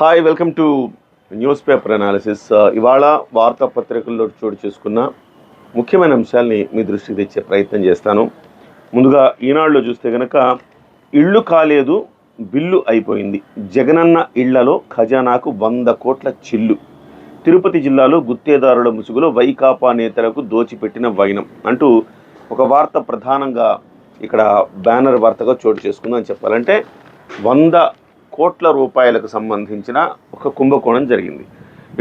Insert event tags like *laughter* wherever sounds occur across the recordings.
Hi welcome to newspaper analysis. ఇవాళ వార్తాపత్రికల్లో చోటు చేసుకున్న ముఖ్యమైన అంశాల్ని మీ దృష్టికి తెచ్చే ప్రయత్నం చేస్తాను. ముందుగా ఈనాడులో చూస్తే కనుక ఇళ్ళు కాలేదు బిల్లు అయిపోయింది. జగనన్న ఇళ్ళలో ఖజానాకు వంద కోట్ల చిల్లు. తిరుపతి జిల్లాలో గుత్తేదారుల ముసుగులో వైకాపా నేతలకు దోచిపెట్టిన వైనం అంటూ ఒక వార్త ప్రధానంగా ఇక్కడ బ్యానర్ వార్తగా చోటు చేసుకుందని చెప్పాలంటే వంద కోట్ల రూపాయలకు సంబంధించిన ఒక కుంభకోణం జరిగింది.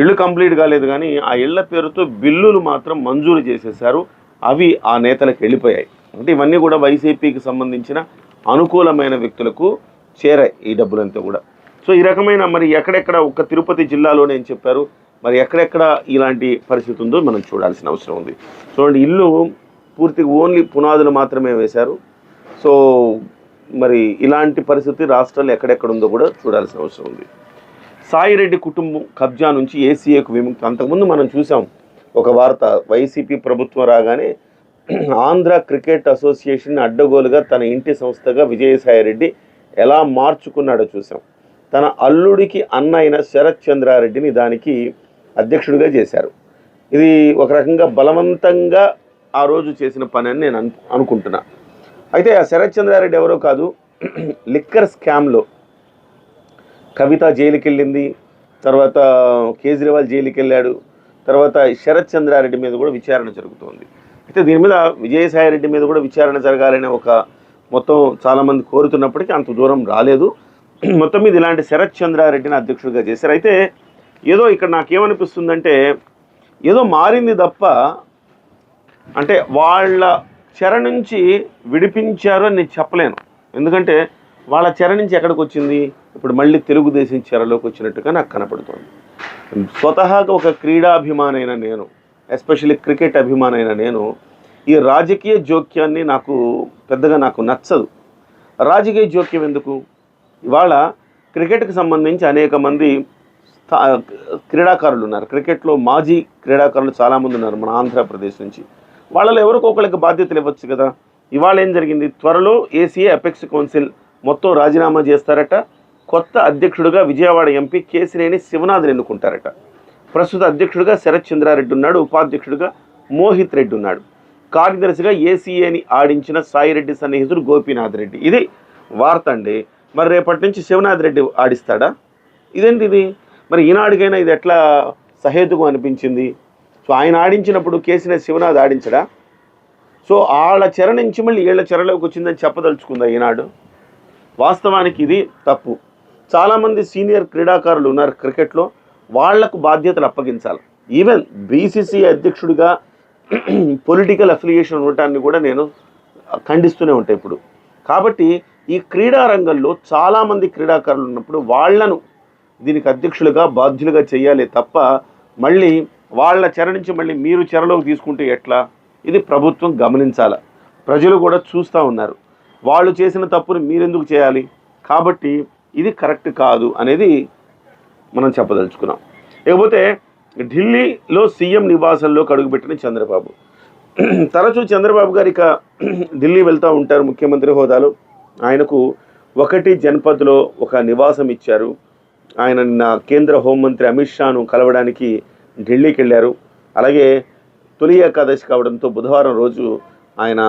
ఇళ్ళు కంప్లీట్ కాలేదు కానీ ఆ ఇళ్ళ పేరుతో బిల్లులు మాత్రం మంజూరు చేసేశారు. అవి ఆ నేతలకు వెళ్ళిపోయాయి. అంటే ఇవన్నీ కూడా వైసీపీకి సంబంధించిన అనుకూలమైన వ్యక్తులకు చేరాయి ఈ డబ్బులంతా కూడా. సో ఈ రకమైన మరి ఎక్కడెక్కడ ఒక తిరుపతి జిల్లాలోనే ఏం చెప్పారు. మరి ఎక్కడెక్కడ ఇలాంటి పరిస్థితి ఉందో మనం చూడాల్సిన అవసరం ఉంది. చూడండి ఇల్లు పూర్తిగా ఓన్లీ పునాదులు మాత్రమే వేశారు. సో మరి ఇలాంటి పరిస్థితి రాష్ట్రాలు ఎక్కడెక్కడ ఉందో కూడా చూడాల్సిన అవసరం ఉంది. సాయిరెడ్డి కుటుంబం కబ్జా నుంచి ఏసీఏకు విముక్తి. అంతకుముందు మనం చూసాం ఒక వార్త వైసీపీ ప్రభుత్వం రాగానే ఆంధ్ర క్రికెట్ అసోసియేషన్ అడ్డగోలుగా తన ఇంటి సంస్థగా విజయసాయిరెడ్డి ఎలా మార్చుకున్నాడో చూసాం. తన అల్లుడికి అన్న అయిన శరత్ చంద్రారెడ్డిని దానికి అధ్యక్షుడిగా చేశారు. ఇది ఒక రకంగా బలవంతంగా ఆ రోజు చేసిన పని అని నేను అను అయితే ఆ శరత్ చంద్రారెడ్డి ఎవరో కాదు *clears throat* లిక్కర్ స్కామ్లో కవిత జైలుకి వెళ్ళింది తర్వాత కేజ్రీవాల్ జైలుకి వెళ్ళాడు తర్వాత శరత్ చంద్రారెడ్డి మీద కూడా విచారణ జరుగుతోంది. అయితే దీని మీద విజయసాయి రెడ్డి మీద కూడా విచారణ జరగాలనే ఒక మొత్తం చాలామంది కోరుతున్నప్పటికీ అంత దూరం రాలేదు. *clears throat* మొత్తం మీద ఇలాంటి శరత్ చంద్రారెడ్డిని అధ్యక్షుడిగా చేశారు. అయితే ఏదో ఇక్కడ నాకేమనిపిస్తుందంటే ఏదో మారింది తప్ప అంటే వాళ్ళ చెర నుంచి విడిపించారు అని నేను చెప్పలేను. ఎందుకంటే వాళ్ళ చెర నుంచి ఎక్కడికి వచ్చింది? ఇప్పుడు మళ్ళీ తెలుగుదేశం చెరలోకి వచ్చినట్టుగా నాకు కనపడుతోంది. స్వతహాగా ఒక క్రీడాభిమానైన నేను ఎస్పెషల్లీ క్రికెట్ అభిమానైన నేను ఈ రాజకీయ జోక్యాన్ని నాకు పెద్దగా నాకు నచ్చదు. రాజకీయ జోక్యం ఎందుకు? ఇవాళ క్రికెట్కి సంబంధించి అనేక మంది స్థా- క్రీడాకారులు ఉన్నారు. క్రికెట్లో మాజీ క్రీడాకారులు చాలామంది ఉన్నారు మన ఆంధ్రప్రదేశ్ నుంచి. వాళ్ళలో ఎవరికో ఒకరికి బాధ్యతలు ఇవ్వచ్చు కదా. ఇవాళ ఏం జరిగింది? త్వరలో ఏసీఏ అపెక్స్ కౌన్సిల్ మొత్తం రాజీనామా చేస్తారట. కొత్త అధ్యక్షుడిగా విజయవాడ ఎంపీ కేసినేని శివనాథ్ని ఎన్నుకుంటారట. ప్రస్తుత అధ్యక్షుడిగా శరత్ చంద్రారెడ్డి ఉన్నాడు. ఉపాధ్యక్షుడిగా మోహిత్ రెడ్డి ఉన్నాడు. కార్యదర్శిగా ఏసీఏని ఆడించిన సాయిరెడ్డి సన్నిహితుడు గోపీనాథ్ రెడ్డి. ఇది వార్త అండి. మరి రేపటి నుంచి శివనాథ్ రెడ్డి ఆడిస్తాడా? ఇదేంటి ఇది మరి ఈనాడికైనా ఇది ఎట్లా సహేతుకు అనిపించింది? సో ఆయన ఆడించినప్పుడు కేసీఆర్ శివనాథ్ ఆడించడా? సో వాళ్ళ చెర నుంచి మళ్ళీ వీళ్ళ చెరలోకి వచ్చిందని చెప్పదలుచుకుందా ఈనాడు? వాస్తవానికి ఇది తప్పు. చాలామంది సీనియర్ క్రీడాకారులు ఉన్నారు క్రికెట్లో వాళ్ళకు బాధ్యతలు అప్పగించాలి. ఈవెన్ బీసీసీ అధ్యక్షుడిగా పొలిటికల్ అఫిలియేషన్ ఉండటాన్ని కూడా నేను ఖండిస్తూనే ఉంటాయి ఇప్పుడు. కాబట్టి ఈ క్రీడా రంగంలో చాలామంది క్రీడాకారులు ఉన్నప్పుడు వాళ్ళను దీనికి అధ్యక్షులుగా బాధ్యులుగా చేయాలి తప్ప మళ్ళీ వాళ్ళ చెర నుంచి మళ్ళీ మీరు చెరలోకి తీసుకుంటే ఎట్లా? ఇది ప్రభుత్వం గమనించాల. ప్రజలు కూడా చూస్తూ ఉన్నారు. వాళ్ళు చేసిన తప్పుని మీరెందుకు చేయాలి? కాబట్టి ఇది కరెక్ట్ కాదు అనేది మనం చెప్పదలుచుకున్నాం. ఇకపోతే ఢిల్లీలో సీఎం నివాసంలో అడుగుపెట్టిన చంద్రబాబు. తరచూ చంద్రబాబు గారు ఇక ఢిల్లీ వెళ్తూ ఉంటారు ముఖ్యమంత్రి హోదాలో. ఆయనకు ఒకటి జన్పథ్లో ఒక నివాసం ఇచ్చారు. ఆయన నిన్న కేంద్ర హోంమంత్రి అమిత్ షాను కలవడానికి ఢిల్లీకి వెళ్ళారు అలాగే తొలి ఏకాదశి కావడంతో బుధవారం రోజు ఆయన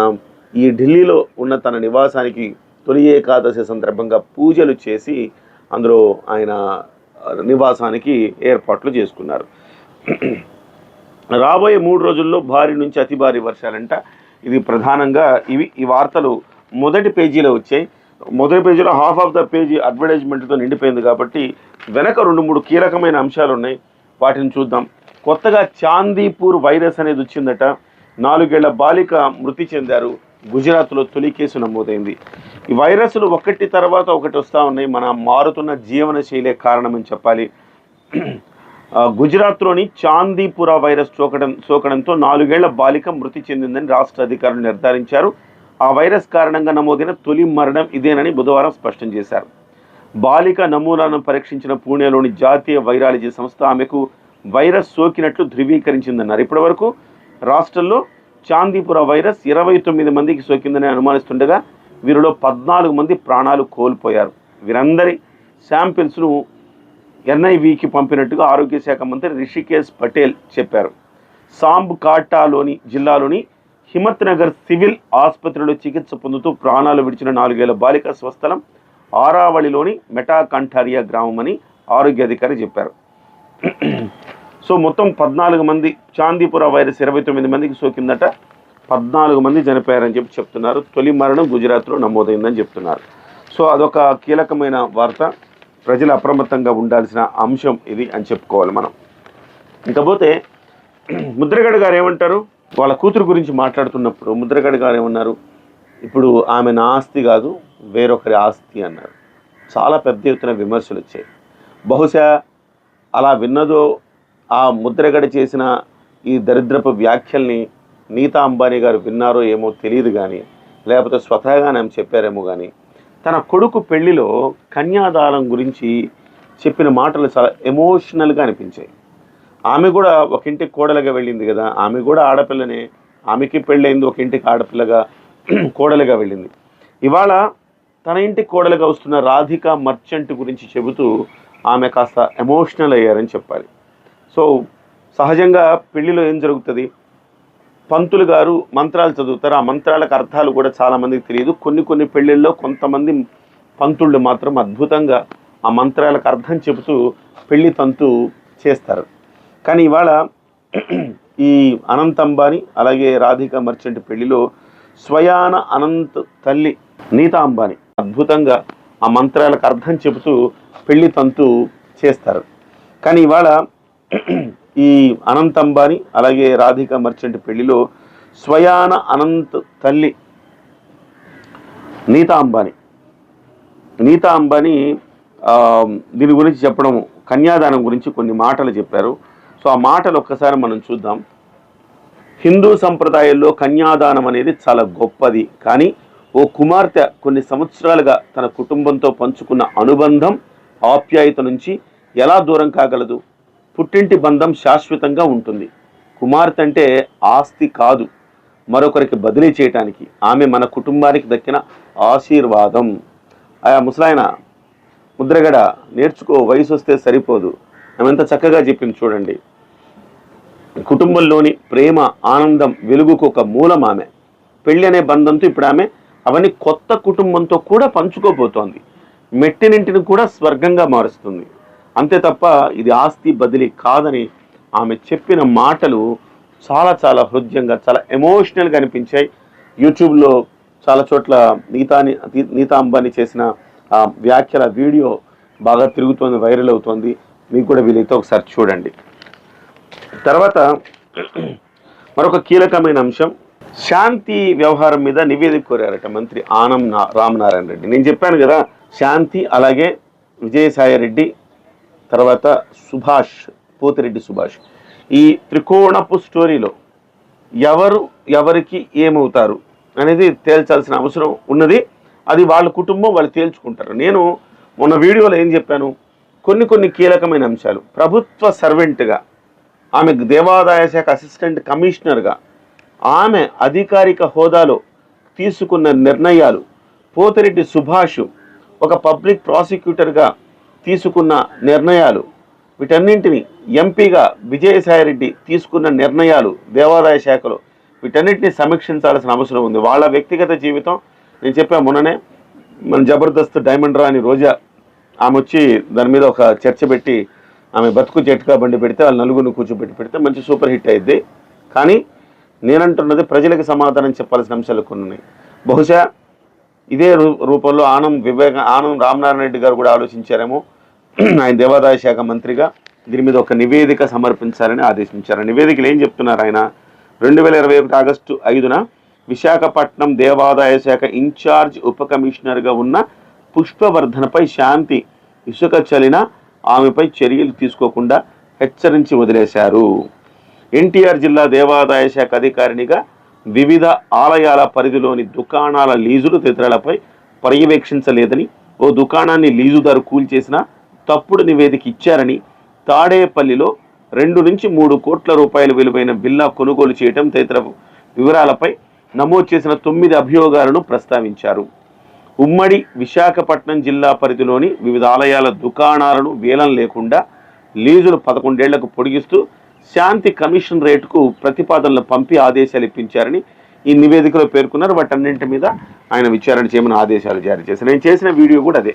ఈ ఢిల్లీలో ఉన్న తన నివాసానికి తొలి ఏకాదశి సందర్భంగా పూజలు చేసి అందులో ఆయన నివాసానికి ఏర్పాట్లు చేసుకున్నారు. రాబోయే మూడు రోజుల్లో భారీ నుంచి అతి భారీ వర్షాలంట. ఇది ప్రధానంగా ఇవి ఈ వార్తలు మొదటి పేజీలో వచ్చాయి. మొదటి పేజీలో హాఫ్ ఆఫ్ ద పేజీ అడ్వర్టైజ్మెంట్తో నిండిపోయింది కాబట్టి వెనక రెండు మూడు కీలకమైన అంశాలు ఉన్నాయి వాటిని చూద్దాం. కొత్తగా చాందీపూర్ వైరస్ అనేది వచ్చిందట. నాలుగేళ్ళ బాలిక మృతి చెందారు. గుజరాత్లో తొలి కేసు నమోదైంది. ఈ వైరస్లు ఒకటి తర్వాత ఒకటి వస్తూ ఉన్నాయి. మన మారుతున్న జీవన శైలే కారణమని చెప్పాలి. గుజరాత్లోని చాందీపుర వైరస్ సోకడం సోకడంతో నాలుగేళ్ళ బాలిక మృతి చెందిందని రాష్ట్ర అధికారులు నిర్ధారించారు. ఆ వైరస్ కారణంగా నమోదైన తొలి మరణం ఇదేనని బుధవారం స్పష్టం చేశారు. బాలిక నమూనాను పరీక్షించిన పూణేలోని జాతీయ వైరాలజీ సంస్థ ఆమెకు వైరస్ సోకినట్లు ధృవీకరించిందన్నారు. ఇప్పటివరకు రాష్ట్రంలో చాందీపుర వైరస్ ఇరవై తొమ్మిది మందికి సోకిందని అనుమానిస్తుండగా వీరిలో పద్నాలుగు మంది ప్రాణాలు కోల్పోయారు. వీరందరి శాంపిల్స్ను ఎన్ఐవికి పంపినట్టుగా ఆరోగ్య శాఖ మంత్రి రిషికేశ్ పటేల్ చెప్పారు. సాంబ్ కాటాలోని జిల్లాలోని హిమత్ నగర్ సివిల్ ఆసుపత్రిలో చికిత్స పొందుతూ ప్రాణాలు విడిచిన నాలుగేళ్ళ బాలిక స్వస్థలం ఆరావళిలోని మెటాకంఠారియా గ్రామం అని ఆరోగ్య అధికారి చెప్పారు. సో మొత్తం పద్నాలుగు మంది చాందీపుర వైరస్ ఇరవై తొమ్మిది మందికి సోకిందట. పద్నాలుగు మంది చనిపోయారని చెప్పి చెప్తున్నారు. తొలి మరణం గుజరాత్లో నమోదైందని చెప్తున్నారు. సో అదొక కీలకమైన వార్త. ప్రజలు అప్రమత్తంగా ఉండాల్సిన అంశం ఇది అని చెప్పుకోవాలి మనం. ఇంకపోతే ముద్రగడ గారు ఏమంటారు? వాళ్ళ కూతురు గురించి మాట్లాడుతున్నప్పుడు ముద్రగడ గారు ఏమన్నారు? ఇప్పుడు ఆమె నా ఆస్తి కాదు వేరొకరి ఆస్తి అన్నారు. చాలా పెద్ద ఎత్తున విమర్శలు వచ్చాయి. బహుశా అలా విన్నదో ఆ ముద్రగడ చేసిన ఈ దరిద్రపు వ్యాఖ్యల్ని నీతా అంబానీ గారు విన్నారో ఏమో తెలియదు కానీ లేకపోతే స్వతహాగానే ఆమె చెప్పారేమో కానీ తన కొడుకు పెళ్ళిలో కన్యాదానం గురించి చెప్పిన మాటలు చాలా ఎమోషనల్గా అనిపించాయి. ఆమె కూడా ఒక ఇంటికి కోడలుగా వెళ్ళింది కదా ఆమె కూడా ఆడపిల్లనే ఆమెకి పెళ్ళైంది ఒక ఇంటికి ఆడపిల్లగా కోడలుగా వెళ్ళింది. ఇవాళ తన ఇంటికి కోడలుగా వస్తున్న రాధిక మర్చెంట్ గురించి చెబుతూ ఆమె కాస్త ఎమోషనల్ అయ్యారని చెప్పాలి. సో సహజంగా పెళ్ళిలో ఏం జరుగుతుంది? పంతులు గారు మంత్రాలు చదువుతారు. ఆ మంత్రాలకు అర్థాలు కూడా చాలామందికి తెలియదు. కొన్ని కొన్ని పెళ్ళిళ్ళలో కొంతమంది పంతుళ్ళు మాత్రం అద్భుతంగా ఆ మంత్రాలకు అర్థం చెబుతూ పెళ్ళి తంతు చేస్తారు. కానీ ఇవాళ ఈ అనంత్ అంబానీ అలాగే రాధిక మర్చెంట్ పెళ్ళిలో స్వయాన అనంత్ తల్లి నీతా అంబానీ అద్భుతంగా ఆ మంత్రాలకు అర్థం చెబుతూ పెళ్ళి తంతు చేస్తారు. కానీ ఇవాళ ఈ అనంత్ అంబానీ అలాగే రాధిక మర్చెంట్ పెళ్ళిలో స్వయాన అనంత్ తల్లి నీతా అంబానీ. నీతా అంబానీ దీని గురించి చెప్పడం కన్యాదానం గురించి కొన్ని మాటలు చెప్పారు. సో ఆ మాటలు ఒక్కసారి మనం చూద్దాం. హిందూ సంప్రదాయంలో కన్యాదానం అనేది చాలా గొప్పది. కానీ ఓ కుమార్తె కొన్ని సంవత్సరాలుగా తన కుటుంబంతో పంచుకున్న అనుబంధం ఆప్యాయత నుంచి ఎలా దూరం కాగలదు? పుట్టింటి బంధం శాశ్వతంగా ఉంటుంది. కుమార్తె అంటే ఆస్తి కాదు. మరొకరికి బదిలీ చేయటానికి ఆమె మన కుటుంబానికి దక్కిన ఆశీర్వాదం. ఆయా ముసలాయన ముద్రగడ నేర్చుకో వయసు వస్తే సరిపోదు. ఆమెంత చక్కగా చెప్పింది చూడండి. కుటుంబంలోని ప్రేమ ఆనందం వెలుగుకు ఒక మూలం ఆమె. పెళ్ళి అనే బంధంతో ఇప్పుడు ఆమె అవన్నీ కొత్త కుటుంబంతో కూడా పంచుకోబోతోంది. మెట్టినింటిని కూడా స్వర్గంగా మారుస్తుంది. అంతే తప్ప ఇది ఆస్తి బదిలీ కాదని ఆమె చెప్పిన మాటలు చాలా చాలా హృదయంగా చాలా ఎమోషనల్గా అనిపించాయి. యూట్యూబ్లో చాలా చోట్ల నీతాని నీతా అంబానీ చేసిన వ్యాఖ్యల వీడియో బాగా తిరుగుతోంది వైరల్ అవుతోంది. మీకు కూడా వీలైతే ఒకసారి చూడండి. తర్వాత మరొక కీలకమైన అంశం. శాంతి వ్యవహారం మీద నివేదిక కోరారట మంత్రి ఆనం రామనారాయణ రెడ్డి. నేను చెప్పాను కదా శాంతి అలాగే విజయసాయి రెడ్డి తర్వాత సుభాష్ పోతిరెడ్డి సుభాష్. ఈ త్రికోణపు స్టోరీలో ఎవరు ఎవరికి ఏమవుతారు అనేది తేల్చాల్సిన అవసరం ఉన్నది. అది వాళ్ళ కుటుంబం వాళ్ళు తేల్చుకుంటారు. నేను మొన్న వీడియోలో ఏం చెప్పాను? కొన్ని కొన్ని కీలకమైన అంశాలు. ప్రభుత్వ సర్వెంట్గా ఆమె దేవాదాయ శాఖ అసిస్టెంట్ కమిషనర్గా ఆమె అధికారిక హోదాలో తీసుకున్న నిర్ణయాలు పోతిరెడ్డి సుభాష్ ఒక పబ్లిక్ ప్రాసిక్యూటర్గా తీసుకున్న నిర్ణయాలు. వీటన్నింటినీ ఎంపీగా విజయసాయిరెడ్డి తీసుకున్న నిర్ణయాలు దేవాదాయ శాఖలో. వీటన్నిటిని సమీక్షించాల్సిన అవసరం ఉంది. వాళ్ళ వ్యక్తిగత జీవితం నేను చెప్పా మొన్ననే మన జబర్దస్త్ డైమండ్ రాని రోజా ఆమె వచ్చి దాని మీద ఒక చర్చ పెట్టి ఆమె బతుకు జట్కా బండి పెడితే వాళ్ళు నలుగురిని కూర్చోబెట్టి పెడితే మంచి సూపర్ హిట్ అయింది కానీ నేనంటున్నది ప్రజలకు సమాధానం చెప్పాల్సిన అంశాలు కొన్ని ఉన్నాయి. బహుశా ఇదే రూ- రూపంలో ఆనం వివేక ఆనం రామనారాయణ రెడ్డి గారు కూడా ఆలోచించారేమో. *clears throat* ఆయన దేవాదాయ శాఖ మంత్రిగా దీని మీద ఒక నివేదిక సమర్పించాలని ఆదేశించారు. ఆ నివేదికలు ఏం చెప్తున్నారు ఆయన? రెండు వేల ఇరవై ఒకటి ఆగస్టు ఐదున విశాఖపట్నం దేవాదాయ శాఖ ఇన్ఛార్జ్ ఉప కమిషనర్గా ఉన్న పుష్పవర్ధనపై శాంతి ఇసుక చలిన ఆమెపై చర్యలు తీసుకోకుండా హెచ్చరించి వదిలేశారు. ఎన్టీఆర్ జిల్లా దేవాదాయ శాఖ అధికారినిగా వివిధ ఆలయాల పరిధిలోని దుకాణాల లీజులు తదితరాలపై పర్యవేక్షించలేదని ఓ దుకాణాన్ని లీజుదారు కూల్చేసిన తప్పుడు నివేదిక ఇచ్చారని తాడేపల్లిలో రెండు నుంచి మూడు కోట్ల రూపాయల విలువైన బిల్లా కొనుగోలు చేయటం తదితర వివరాలపై నమోదు చేసిన తొమ్మిది అభియోగాలను ప్రస్తావించారు. ఉమ్మడి విశాఖపట్నం జిల్లా పరిధిలోని వివిధ ఆలయాల దుకాణాలను వేలం లేకుండా లీజులు పదకొండేళ్ళకు పొడిగిస్తూ శాంతి కమిషన్ రేటుకు ప్రతిపాదనలు పంపి ఆదేశాలు ఇప్పించారని ఈ నివేదికలో పేర్కొన్నారు. వాటన్నింటి మీద ఆయన విచారణ చేయమని ఆదేశాలు జారీ చేశారు. నేను చేసిన వీడియో కూడా అదే.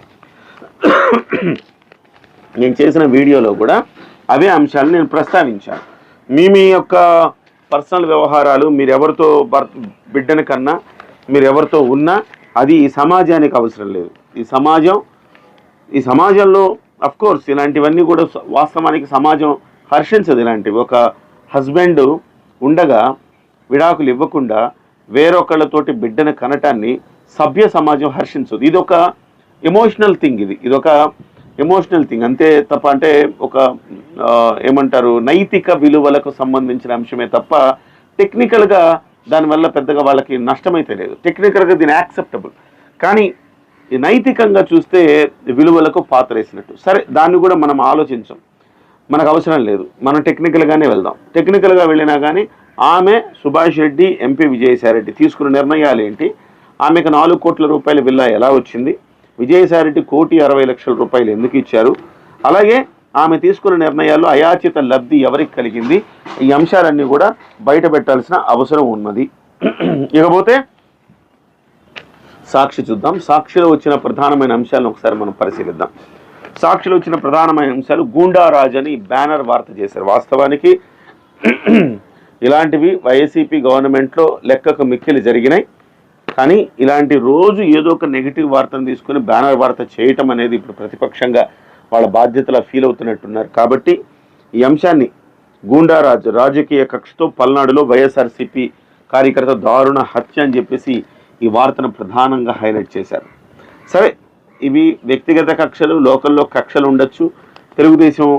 నేను చేసిన వీడియోలో కూడా అవే అంశాలు నేను ప్రస్తావించాను. మీ మీ యొక్క పర్సనల్ వ్యవహారాలు మీరు ఎవరితో భర్ బిడ్డని కన్నా మీరు ఎవరితో ఉన్నా అది ఈ సమాజానికి అవసరం లేదు. ఈ సమాజం ఈ సమాజంలో అఫ్ కోర్స్ ఇలాంటివన్నీ కూడా వాస్తవానికి సమాజం హర్షించదు ఇలాంటివి. ఒక హస్బెండ్ ఉండగా విడాకులు ఇవ్వకుండా వేరొకళ్ళతోటి బిడ్డను కనటాన్ని సభ్య సమాజం హర్షించదు. ఇది ఒక ఎమోషనల్ థింగ్ ఇది. ఇది ఒక ఎమోషనల్ థింగ్ అంతే తప్ప అంటే ఒక ఏమంటారు నైతిక విలువలకు సంబంధించిన అంశమే తప్ప టెక్నికల్గా దానివల్ల పెద్దగా వాళ్ళకి నష్టమైతే లేదు. టెక్నికల్గా దీని యాక్సెప్టబుల్ కానీ నైతికంగా చూస్తే విలువలకు పాత్రేసినట్టు సరే దాన్ని కూడా మనం ఆలోచించం. మనకు అవసరం లేదు. మనం టెక్నికల్గానే వెళ్దాం. టెక్నికల్గా వెళ్ళినా కానీ ఆమె సుభాష్ రెడ్డి ఎంపీ విజయసాయిరెడ్డి తీసుకున్న నిర్ణయాలు ఏంటి ఆమెకు నాలుగు కోట్ల రూపాయల విల్లా ఎలా వచ్చింది? విజయసాయిరెడ్డి కోటి అరవై లక్షల రూపాయలు ఎందుకు ఇచ్చారు? అలాగే ఆమె తీసుకున్న నిర్ణయాల్లో అయాచిత లబ్ధి ఎవరికి కలిగింది? ఈ అంశాలన్నీ కూడా బయట పెట్టాల్సిన అవసరం ఉన్నది. ఇకపోతే సాక్షి చూద్దాం. సాక్షిలో వచ్చిన ప్రధానమైన అంశాలను ఒకసారి మనం పరిశీలిద్దాం. సాక్షిలో వచ్చిన ప్రధానమైన అంశాలు గూండారాజ్ అని బ్యానర్ వార్త చేశారు. వాస్తవానికి *clears throat* ఇలాంటివి వైఎస్సీపీ గవర్నమెంట్లో లెక్కకు మిక్కిలి జరిగినాయి. కానీ ఇలాంటి రోజు ఏదో ఒక నెగిటివ్ వార్తను తీసుకుని బ్యానర్ వార్త చేయటం అనేది ఇప్పుడు ప్రతిపక్షంగా వాళ్ళ బాధ్యతలా ఫీల్ అవుతున్నట్టున్నారు. కాబట్టి ఈ అంశాన్ని గూండారాజు రాజకీయ కక్షతో పల్నాడులో వైఎస్ఆర్సీపీ కార్యకర్త దారుణ హత్య అని చెప్పేసి ఈ వార్తను ప్రధానంగా హైలైట్ చేశారు. సరే ఇవి వ్యక్తిగత కక్షలు లోకల్లో కక్షలు ఉండొచ్చు. తెలుగుదేశం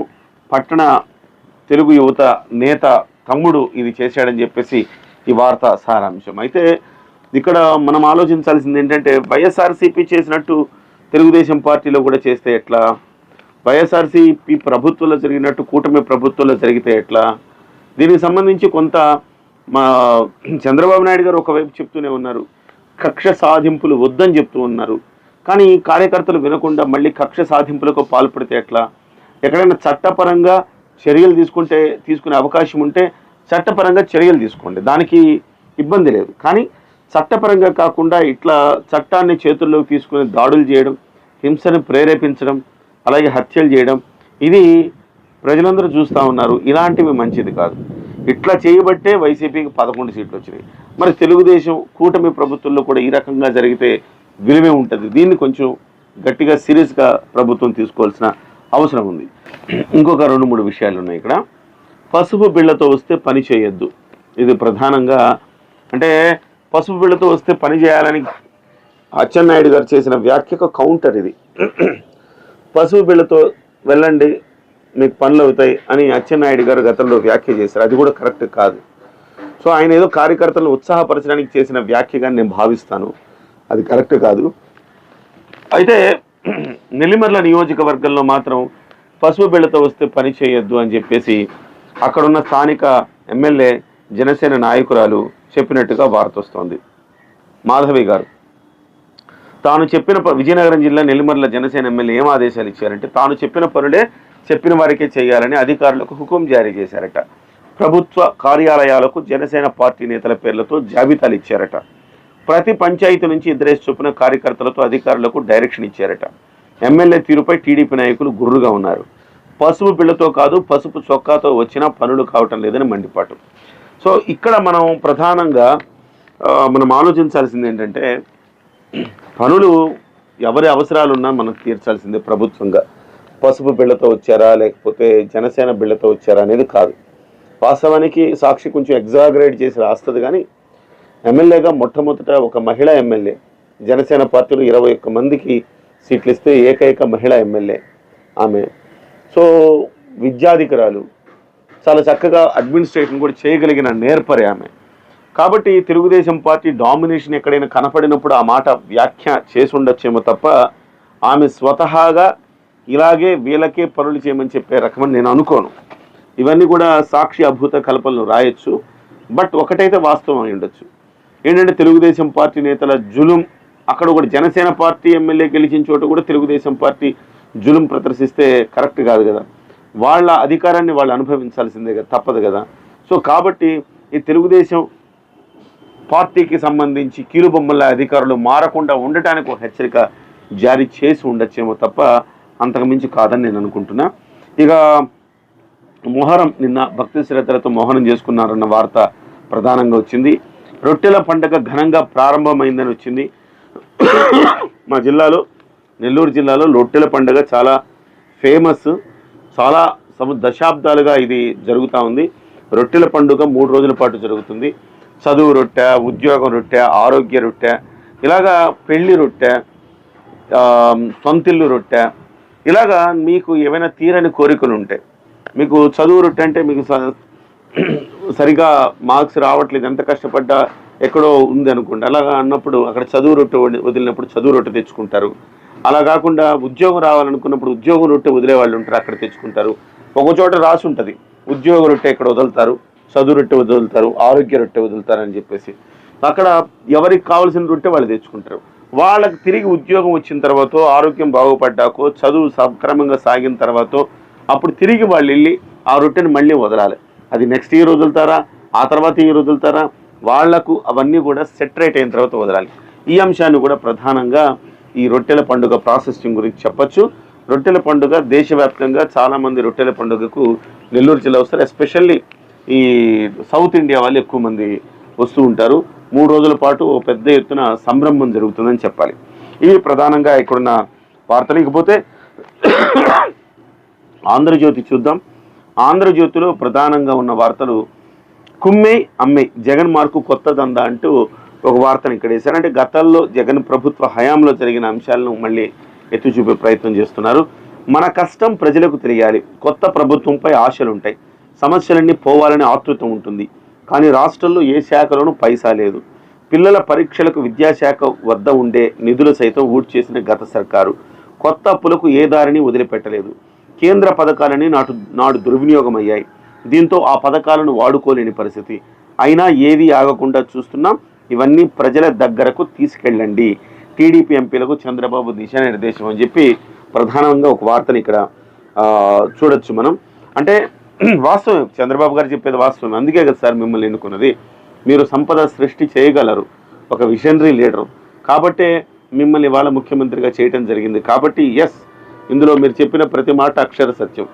పట్టణ తెలుగు యువత నేత తమ్ముడు ఇది చేశాడని చెప్పేసి ఈ వార్త సారాంశం. అయితే ఇక్కడ మనం ఆలోచించాల్సింది ఏంటంటే వైఎస్ఆర్సీపీ చేసినట్టు తెలుగుదేశం పార్టీలో కూడా చేస్తే ఎట్లా? వైఎస్ఆర్సీపీ ప్రభుత్వంలో జరిగినట్టు కూటమి ప్రభుత్వంలో జరిగితే ఎట్లా? దీనికి సంబంధించి కొంత మా చంద్రబాబు నాయుడు గారు ఒకవైపు చెప్తూనే ఉన్నారు. కక్ష సాధింపులు వద్దని చెప్తూ ఉన్నారు. కానీ కార్యకర్తలు వినకుండా మళ్ళీ కక్ష సాధింపులకు పాల్పడితే ఎట్లా? ఎక్కడైనా చట్టపరంగా చర్యలు తీసుకుంటే తీసుకునే అవకాశం ఉంటే చట్టపరంగా చర్యలు తీసుకోండి. దానికి ఇబ్బంది లేదు. కానీ చట్టపరంగా కాకుండా ఇట్లా చట్టాన్ని చేతుల్లోకి తీసుకుని దాడులు చేయడం హింసను ప్రేరేపించడం అలాగే హత్యలు చేయడం ఇది ప్రజలందరూ చూస్తూ ఉన్నారు. ఇలాంటివి మంచిది కాదు. ఇట్లా చేయబట్టే వైసీపీకి పదకొండు సీట్లు వచ్చినాయి. మరి తెలుగుదేశం కూటమి ప్రభుత్వంలో కూడా ఈ రకంగా జరిగితే విలువే ఉంటుంది. దీన్ని కొంచెం గట్టిగా సీరియస్గా ప్రభుత్వం తీసుకోవాల్సిన అవసరం ఉంది. ఇంకొక రెండు మూడు విషయాలు ఉన్నాయి ఇక్కడ. పసుపు బిళ్ళతో వస్తే పని చేయొద్దు. ఇది ప్రధానంగా అంటే పసుపు బిళ్ళతో వస్తే పని చేయాలని అచ్చెన్నాయుడు గారు చేసిన వ్యాఖ్యకు కౌంటర్ ఇది. పసుపు బిళ్ళతో వెళ్ళండి మీకు పనులు అవుతాయి అని అచ్చెన్నాయుడు గారు గతంలో వ్యాఖ్య చేశారు. అది కూడా కరెక్ట్ కాదు. సో ఆయన ఏదో కార్యకర్తలను ఉత్సాహపరచడానికి చేసిన వ్యాఖ్యగా నేను భావిస్తాను. అది కరెక్ట్ కాదు. అయితే నెల్లిమర్ల నియోజకవర్గంలో మాత్రం పసుపు బిళ్ళతో వస్తే పని చేయొద్దు అని చెప్పేసి అక్కడున్న స్థానిక ఎమ్మెల్యే జనసేన నాయకురాలు చెప్పినట్టుగా వార్త వస్తోంది. మాధవి గారు తాను చెప్పిన విజయనగరం జిల్లా నెల్లిమర్ల జనసేన ఎమ్మెల్యే ఏం ఆదేశాలు ఇచ్చారంటే తాను చెప్పిన పనులే చెప్పిన వారికే చేయాలని అధికారులకు హుకుం జారీ చేశారట. ప్రభుత్వ కార్యాలయాలకు జనసేన పార్టీ నేతల పేర్లతో జాబితాలు ఇచ్చారట. ప్రతి పంచాయతీ నుంచి ఇద్దరేసి చొప్పున కార్యకర్తలతో అధికారులకు డైరెక్షన్ ఇచ్చారట. ఎమ్మెల్యే తీరుపై టీడీపీ నాయకులు గుర్రుగా ఉన్నారు. పసుపు బిళ్ళతో కాదు పసుపు చొక్కాతో వచ్చినా పనులు కావటం లేదని మండిపాటు సో ఇక్కడ మనం ప్రధానంగా మనం ఆలోచించాల్సింది ఏంటంటే పనులు ఎవరి అవసరాలున్నా మనం తీర్చాల్సిందే ప్రభుత్వంగా. పసుపు బిళ్ళతో వచ్చారా లేకపోతే జనసేన బిళ్ళతో వచ్చారా అనేది కాదు. వాస్తవానికి సాక్షి కొంచెం ఎగ్జాగరేట్ చేసి రాస్తుంది కానీ ఎమ్మెల్యేగా మొట్టమొదట ఒక మహిళా ఎమ్మెల్యే. జనసేన పార్టీలో ఇరవై ఒక్క మందికి సీట్లు ఇస్తే ఏకైక మహిళా ఎమ్మెల్యే ఆమె. సో విద్యాధికరాలు చాలా చక్కగా అడ్మినిస్ట్రేషన్ కూడా చేయగలిగిన నేర్పరి ఆమె. కాబట్టి తెలుగుదేశం పార్టీ డామినేషన్ ఎక్కడైనా కనపడినప్పుడు ఆ మాట వ్యాఖ్య చేసి ఉండొచ్చేమో తప్ప ఆమె స్వతహాగా ఇలాగే వీళ్ళకే పనులు చేయమని చెప్పే రకమని నేను అనుకోను. ఇవన్నీ కూడా సాక్షి అభూత కల్పనలు రాయొచ్చు. బట్ ఒకటైతే వాస్తవం అయి ఉండొచ్చు. ఏంటంటే తెలుగుదేశం పార్టీ నేతల జులుం అక్కడ కూడా జనసేన పార్టీ ఎమ్మెల్యే గెలిచిన చోట కూడా తెలుగుదేశం పార్టీ జులుం ప్రదర్శిస్తే కరెక్ట్ కాదు కదా. వాళ్ళ అధికారాన్ని వాళ్ళు అనుభవించాల్సిందే కదా తప్పదు కదా. సో కాబట్టి ఈ తెలుగుదేశం పార్టీకి సంబంధించి కీలుబొమ్మల అధికారులు మారకుండా ఉండటానికి ఒక హెచ్చరిక జారీ చేసి ఉండొచ్చేమో తప్ప అంతకు మించి కాదని నేను అనుకుంటున్నా. ఇక మొహరం నిన్న భక్తి శ్రద్ధలతో మోహనం చేసుకున్నారన్న వార్త ప్రధానంగా వచ్చింది. రొట్టెల పండుగ ఘనంగా ప్రారంభమైందని వచ్చింది. మా జిల్లాలో నెల్లూరు జిల్లాలో రొట్టెల పండుగ చాలా ఫేమస్ చాలా సమ దశాబ్దాలుగా ఇది జరుగుతూ ఉంది. రొట్టెల పండుగ మూడు రోజుల పాటు జరుగుతుంది. చదువు రొట్టె ఉద్యోగం రొట్టె ఆరోగ్య రొట్టె ఇలాగా పెళ్ళి రొట్టె సొంతిల్లు రొట్టె ఇలాగా మీకు ఏమైనా తీరని కోరికలు ఉంటాయి మీకు చదువు రొట్టె అంటే మీకు సరిగా మార్క్స్ రావట్లేదు ఎంత కష్టపడ్డా ఎక్కడో ఉంది అనుకోండి. అలాగా అన్నప్పుడు అక్కడ చదువు రొట్టె వదిలినప్పుడు చదువు రొట్టె తెచ్చుకుంటారు. అలా కాకుండా ఉద్యోగం రావాలనుకున్నప్పుడు ఉద్యోగం రొట్టె వదిలే వాళ్ళు ఉంటారు అక్కడ తెచ్చుకుంటారు. ఒక చోట రాసి ఉంటుంది ఉద్యోగ రొట్టె ఇక్కడ వదులుతారు చదువు రొట్టె వదులుతారు ఆరోగ్య రొట్టె వదులుతారు అని చెప్పేసి. అక్కడ ఎవరికి కావాల్సిన రొట్టె వాళ్ళు తెచ్చుకుంటారు. వాళ్ళకి తిరిగి ఉద్యోగం వచ్చిన తర్వాత ఆరోగ్యం బాగుపడ్డాకో చదువు సక్రమంగా సాగిన తర్వాత అప్పుడు తిరిగి వాళ్ళు వెళ్ళి ఆ రొట్టెని మళ్ళీ వదలాలి. అది నెక్స్ట్ ఇయర్ వదులుతారా? ఆ తర్వాత ఇయర్ వదులుతారా? వాళ్ళకు అవన్నీ కూడా సెటరేట్ అయిన తర్వాత వదలాలి. ఈ అంశాన్ని కూడా ప్రధానంగా ఈ రొట్టెల పండుగ ప్రాసెసింగ్ గురించి చెప్పొచ్చు. రొట్టెల పండుగ దేశవ్యాప్తంగా చాలామంది రొట్టెల పండుగకు నెల్లూరు జిల్లా వస్తారు. ఎస్పెషల్లీ ఈ సౌత్ ఇండియా వాళ్ళు ఎక్కువ మంది వస్తూ ఉంటారు. మూడు రోజుల పాటు ఓ పెద్ద ఎత్తున సంరంభం జరుగుతుందని చెప్పాలి. ఇవి ప్రధానంగా ఇక్కడున్న వార్తలు ఇకపోతే ఆంధ్రజ్యోతి చూద్దాం. ఆంధ్రజ్యోతిలో ప్రధానంగా ఉన్న వార్తలు కుమ్మే అమ్మే జగన్ మార్కు కొత్త దందా అంటూ ఒక వార్తను ఇక్కడ వేశారు. అంటే గతంలో జగన్ ప్రభుత్వ హయాంలో జరిగిన అంశాలను మళ్ళీ ఎత్తి చూపే ప్రయత్నం చేస్తున్నారు. మన కష్టం ప్రజలకు తెలియాలి. కొత్త ప్రభుత్వంపై ఆశలుంటాయి. సమస్యలన్నీ పోవాలని ఆతృత ఉంటుంది. కానీ రాష్ట్రంలో ఏ శాఖలోనూ పైసా లేదు. పిల్లల పరీక్షలకు విద్యాశాఖ వద్ద ఉండే నిధులు సైతం ఊడ్చేసిన గత సర్కారు. కొత్త అప్పులకు ఏ దారిని వదిలిపెట్టలేదు. కేంద్ర పథకాలని నాటు నాడు దుర్వినియోగం అయ్యాయి దీంతో ఆ పథకాలను వాడుకోలేని పరిస్థితి. అయినా ఏది ఆగకుండా చూస్తున్నాం. ఇవన్నీ ప్రజల దగ్గరకు తీసుకెళ్ళండి. టీడీపీ ఎంపీలకు చంద్రబాబు దిశానిర్దేశం అని చెప్పి ప్రధానంగా ఒక వార్తని ఇక్కడ చూడొచ్చు మనం. అంటే *clears throat* వాస్తవం చంద్రబాబు గారు చెప్పేది వాస్తవం. అందుకే కదా సార్ మిమ్మల్ని ఎన్నుకున్నది. మీరు సంపద సృష్టి చేయగలరు. ఒక విషనరీ లీడరు. కాబట్టే మిమ్మల్ని వాళ్ళ ముఖ్యమంత్రిగా చేయటం జరిగింది. కాబట్టి ఎస్ ఇందులో మీరు చెప్పిన ప్రతి మాట అక్షర సత్యం.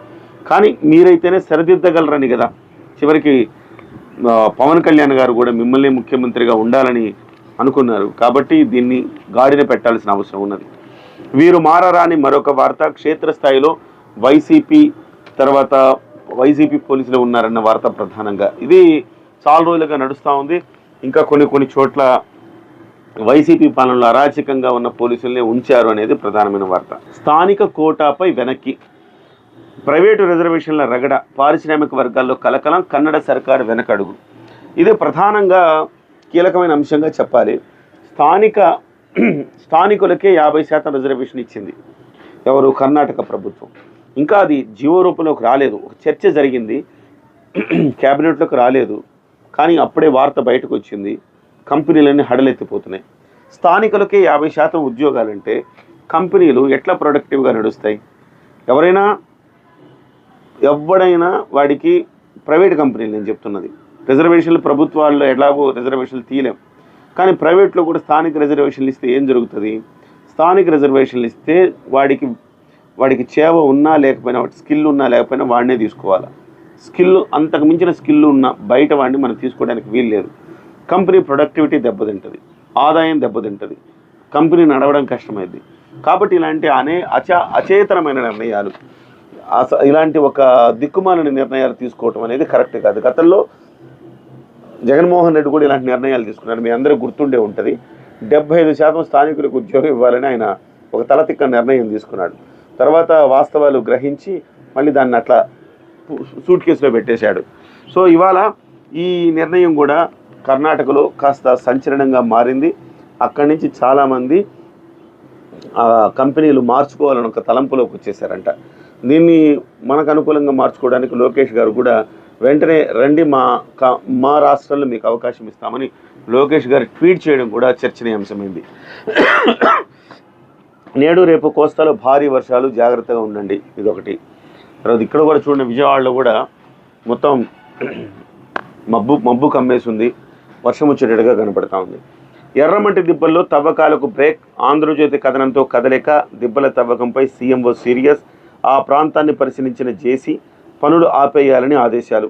కానీ మీరైతేనే సరిదిద్దగలరని కదా. చివరికి పవన్ కళ్యాణ్ గారు కూడా మిమ్మల్ని ముఖ్యమంత్రిగా ఉండాలని అనుకున్నారు. కాబట్టి దీన్ని గాడిన పెట్టాల్సిన అవసరం ఉన్నది. వీరు మారరాని మరొక వార్త క్షేత్రస్థాయిలో వైసీపీ తర్వాత వైసీపీ పోలీసులు ఉన్నారన్న వార్త ప్రధానంగా. ఇది చాలా రోజులుగా నడుస్తూ ఉంది. ఇంకా కొన్ని కొన్ని చోట్ల వైసీపీ పాలనలో అరాచకంగా ఉన్న పోలీసుల్ని ఉంచారు అనేది ప్రధానమైన వార్త. స్థానిక కోటాపై వెనక్కి. ప్రైవేటు రిజర్వేషన్ల రగడ పారిశ్రామిక వర్గాల్లో కలకలం కన్నడ సర్కారు వెనకడుగు. ఇది ప్రధానంగా కీలకమైన అంశంగా చెప్పాలి. స్థానిక *clears throat* స్థానికులకే యాభై శాతం రిజర్వేషన్ ఇచ్చింది ఎవరు? కర్ణాటక ప్రభుత్వం. ఇంకా అది జీవో రూపంలోకి రాలేదు. ఒక చర్చ జరిగింది. *clears throat* క్యాబినెట్లోకి రాలేదు. కానీ అప్పుడే వార్త బయటకు వచ్చింది. కంపెనీలన్నీ హడలెత్తిపోతున్నాయి. స్థానికులకే యాభై శాతం ఉద్యోగాలంటే కంపెనీలు ఎట్లా ప్రొడక్టివ్గా నడుస్తాయి? ఎవరైనా ఎవడైనా వాడికి ప్రైవేట్ కంపెనీలు నేను చెప్తున్నది. రిజర్వేషన్లు ప్రభుత్వాల్లో ఎలాగో రిజర్వేషన్లు తీయలేం. కానీ ప్రైవేట్లో కూడా స్థానిక రిజర్వేషన్లు ఇస్తే ఏం జరుగుతుంది? స్థానిక రిజర్వేషన్లు ఇస్తే వాడికి వాడికి చేవ ఉన్నా లేకపోయినా వాడి స్కిల్ ఉన్నా లేకపోయినా వాడినే తీసుకోవాలి? స్కిల్ అంతకు మించిన స్కిల్ ఉన్న బయట వాడిని మనం తీసుకోవడానికి వీలు లేదు కంపెనీ ప్రొడక్టివిటీ దెబ్బతింటుంది ఆదాయం దెబ్బతింటుంది కంపెనీ నడవడం కష్టమైంది. కాబట్టి ఇలాంటి అనే అచా అచేతనమైన నిర్ణయాలు ఇలాంటి ఒక దిక్కుమాలిన నిర్ణయాలు తీసుకోవటం అనేది కరెక్ట్ కాదు. గతంలో జగన్మోహన్ రెడ్డి కూడా ఇలాంటి నిర్ణయాలు తీసుకున్నారు మీ అందరూ గుర్తుండే ఉంటుంది. డెబ్బై ఐదు శాతం స్థానికులకు ఉద్యోగం ఇవ్వాలని ఆయన ఒక తలతిక్క నిర్ణయం తీసుకున్నాడు. తర్వాత వాస్తవాలు గ్రహించి మళ్ళీ దాన్ని అట్లా సూట్ కేసులో పెట్టేశాడు. సో ఇవాళ ఈ నిర్ణయం కూడా కర్ణాటకలో కాస్త సంచలనంగా మారింది. అక్కడి నుంచి చాలామంది ఆ కంపెనీలు మార్చుకోవాలని ఒక తలంపులోకి వచ్చేసారంట. దీన్ని మనకు అనుకూలంగా మార్చుకోవడానికి లోకేష్ గారు కూడా వెంటనే రండి మా మా రాష్ట్రంలో మీకు అవకాశం ఇస్తామని లోకేష్ గారు ట్వీట్ చేయడం కూడా చర్చనీయాంశమైంది. నేడు రేపు కోస్తాలో భారీ వర్షాలు జాగ్రత్తగా ఉండండి ఇదొకటి. తర్వాత ఇక్కడ కూడా చూడండి విజయవాడలో కూడా మొత్తం మబ్బు మబ్బు కమ్మేసి ఉంది వర్షం వచ్చేటట్టుగా కనపడతా ఉంది. ఎర్రమట్టి దిబ్బల్లో తవ్వకాలకు బ్రేక్ ఆంధ్రజ్యోతి కథనంతో కదలిక దిబ్బల తవ్వకంపై సీఎంఓ సీరియస్ ఆ ప్రాంతాన్ని పరిశీలించిన జేసీ పనులు ఆపేయాలని ఆదేశాలు.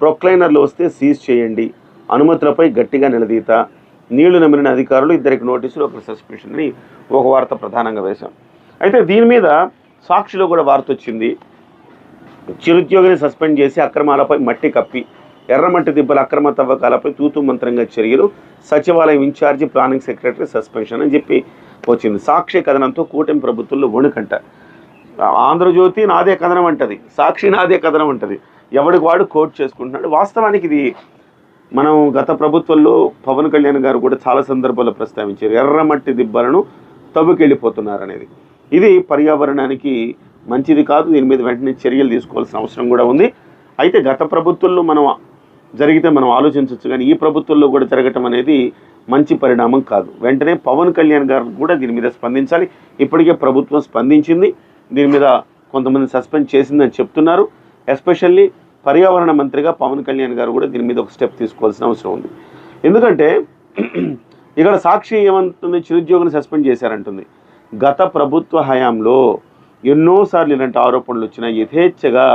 ప్రొక్లైనర్లు వస్తే సీజ్ చేయండి అనుమతులపై గట్టిగా నిలదీత నీళ్ళు నమ్మిన అధికారులు ఇద్దరికి నోటీసులు ఒక సస్పెన్షన్ అని ఒక వార్త ప్రధానంగా వేశాం. అయితే దీని మీద సాక్షిలో కూడా వార్త వచ్చింది. చిరుద్యోగిని సస్పెండ్ చేసి అక్రమాలపై మట్టి కప్పి ఎర్రమట్టి దిబ్బల అక్రమ తవ్వకాలపై తూతు మంత్రంగా చర్యలు సచివాలయం ఇన్ఛార్జి ప్లానింగ్ సెక్రటరీ సస్పెన్షన్ అని చెప్పి వచ్చింది. సాక్షి కథనంతో కూటమి ప్రభుత్వంలో వణుకంట. ఆంధ్రజ్యోతి నాదే కథనం అంటది. సాక్షి నాదే కథనం అంటది. ఎవడికి వాడు కోట్ చేసుకుంటున్నాడు. వాస్తవానికి ఇది మనం గత ప్రభుత్వంలో పవన్ కళ్యాణ్ గారు కూడా చాలా సందర్భాల్లో ప్రస్తావించారు. ఎర్రమట్టి దిబ్బలను తవ్వుకెళ్ళిపోతున్నారు అనేది ఇది పర్యావరణానికి మంచిది కాదు. దీని మీద వెంటనే చర్యలు తీసుకోవాల్సిన అవసరం కూడా ఉంది. అయితే గత ప్రభుత్వంలో మనం జరిగితే మనం ఆలోచించవచ్చు కానీ ఈ ప్రభుత్వంలో కూడా జరగటం అనేది మంచి పరిణామం కాదు. వెంటనే పవన్ కళ్యాణ్ గారు కూడా దీని మీద స్పందించాలి. ఇప్పటికే ప్రభుత్వం స్పందించింది. దీని మీద కొంతమంది సస్పెండ్ చేసిందని చెప్తున్నారు. ఎస్పెషల్లీ పర్యావరణ మంత్రిగా పవన్ కళ్యాణ్ గారు కూడా దీని మీద ఒక స్టెప్ తీసుకోవాల్సిన అవసరం ఉంది. ఎందుకంటే *clears throat* ఇక్కడ సాక్షి ఏమంటుంది? చిరుద్యోగిని సస్పెండ్ చేశారంటుంది. గత ప్రభుత్వ హయాంలో ఎన్నోసార్లు ఇలాంటి ఆరోపణలు వచ్చినా యథేచ్ఛగా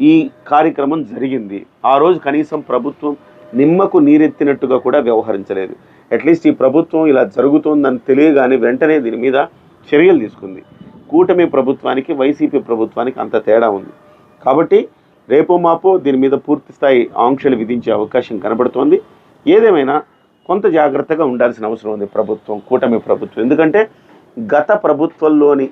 ఈ కార్యక్రమం జరిగింది. ఆ రోజు కనీసం ప్రభుత్వం నిమ్మకు నీరెత్తినట్టుగా కూడా వ్యవహరించలేదు. అట్లీస్ట్ ఈ ప్రభుత్వం ఇలా జరుగుతోందని తెలియగానే వెంటనే దీని మీద చర్యలు తీసుకుంది. కూటమి ప్రభుత్వానికి వైసీపీ ప్రభుత్వానికి అంత తేడా ఉంది. కాబట్టి రేపో మాపో దీని మీద పూర్తి స్థాయి ఆంక్షలు విధించే అవకాశం కనబడుతోంది. ఏదేమైనా కొంత జాగ్రత్తగా ఉండాల్సిన అవసరం ఉంది ప్రభుత్వం కూటమి ప్రభుత్వం. ఎందుకంటే గత ప్రభుత్వంలోని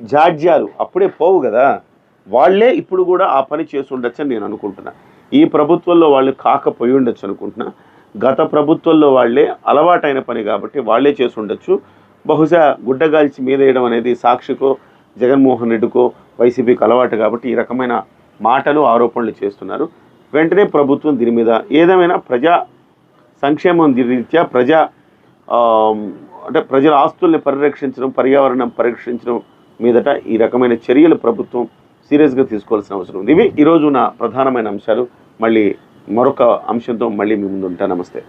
జాడ్యాలు అప్పుడే పోవు కదా. వాళ్ళే ఇప్పుడు కూడా ఆ పని చేసి ఉండొచ్చని నేను అనుకుంటున్నా. ఈ ప్రభుత్వంలో వాళ్ళు కాకపోయి ఉండొచ్చు అనుకుంటున్నా. గత ప్రభుత్వంలో వాళ్ళే అలవాటైన పని కాబట్టి వాళ్ళే చేసి ఉండొచ్చు బహుశా గుడ్డగాల్చి మీదేయడం అనేది సాక్షికో జగన్మోహన్ రెడ్డికో వైసీపీకి అలవాటు కాబట్టి ఈ రకమైన మాటలు ఆరోపణలు చేస్తున్నారు. వెంటనే ప్రభుత్వం దీని మీద ఏదేమైనా ప్రజా సంక్షేమం రీత్యా ప్రజా అంటే ప్రజల ఆస్తుల్ని పరిరక్షించడం పర్యావరణం పరిరక్షించడం మీదట ఈ రకమైన చర్యలు ప్రభుత్వం సీరియస్గా తీసుకోవాల్సిన అవసరం ఉంది. ఇవి ఈరోజు నా ప్రధానమైన అంశాలు. మళ్ళీ మరొక అంశంతో మళ్ళీ మీ ముందు ఉంటాను నమస్తే.